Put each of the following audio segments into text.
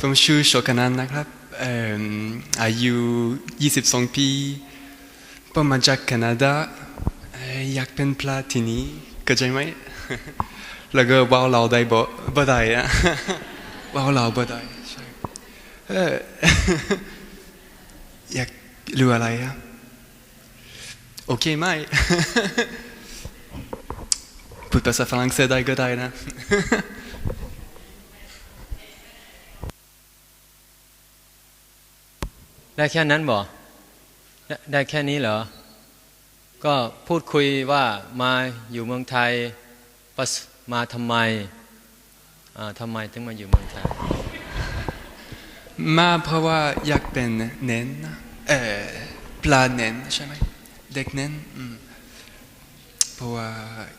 ผมชื่อโชคนันนะครับอายุ 22 ปีผมมาจากแคนาดาอยากเป็นปลาที่นี่เข้าใจไหมแล้วก็ว่าวเราได้บ่บ่ได้อะว่าวเราบ่ได้ใช่เอ่ออยากรู้อะไรอะโอเคไหมพูดภาษาฝรั่งเศสได้ก็ได้นะ ได้แค่นั้นบ่ได้แค่นี้เหรอ ก็พูดคุยว่ามาอยู่เมืองไทยมาทำไมทำไมถึงมาอยู่เมืองไทย มาเพราะว่าอยากเป็นเน้นเออปลาเน้นใช่ไหมเด็กเน้นเพราะว่า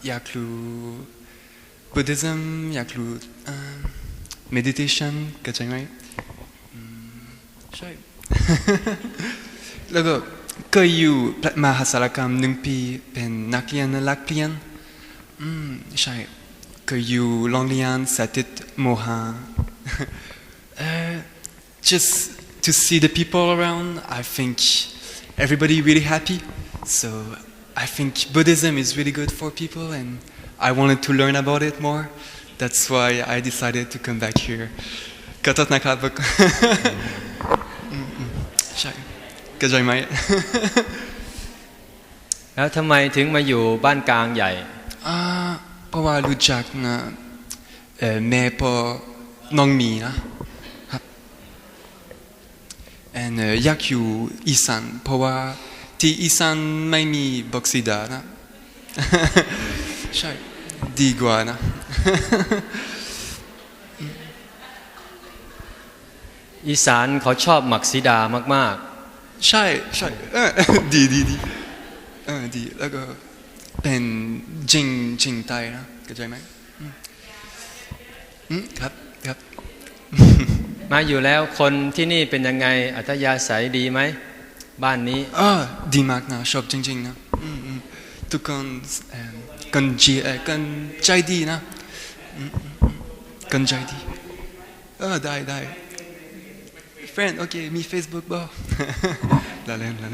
อยากรู้บุติซึมอยากรู้เอ่อ meditation เข้าใจไหมใช่ แล้วก็เคยอยู่มหาสารคามหนึ่งปีเป็นนักเรียนนักเรียนอืมใช่เคยอยู่โรงเรียนสาธิตโมหะ Uh, just to see the people around, I think everybody really happy. So I think Buddhism is really good for people, and I wanted to learn about it more. That's why I decided to come back here. ใช่เข้าใจไหม แล้วทำไมถึงมาอยู่บ้านกลางใหญ่อ่าเพราะว่ารู้จักนะเอ่อแม่พ่อน้องมีนะครับ and เอ่ออยากอยู่อีสานเพราะว่าที่อีสานไม่มีบ็อกซิดานะใช่ดีกว่านะ อีสานเขาชอบหมักสีดามากใช่ใช่เออดีดีดีเออดีแล้วก็เป็นจริงจริงไทยนะเข้าใจไหมอืมอืมครับครับๆมาอยู่แล้วคนที่นี่เป็นยังไงอัธยาศัยดีไหม บ้านนี้อ่าดีมากนะชอบจริง ๆ นะอืมอืมทุกคนเอ่อคนจีเอ่อคนใจดีนะอืมอืมอืมคนใจดีเออได้ได้ friend โอเคมี Facebook บ่ละเล่นละเ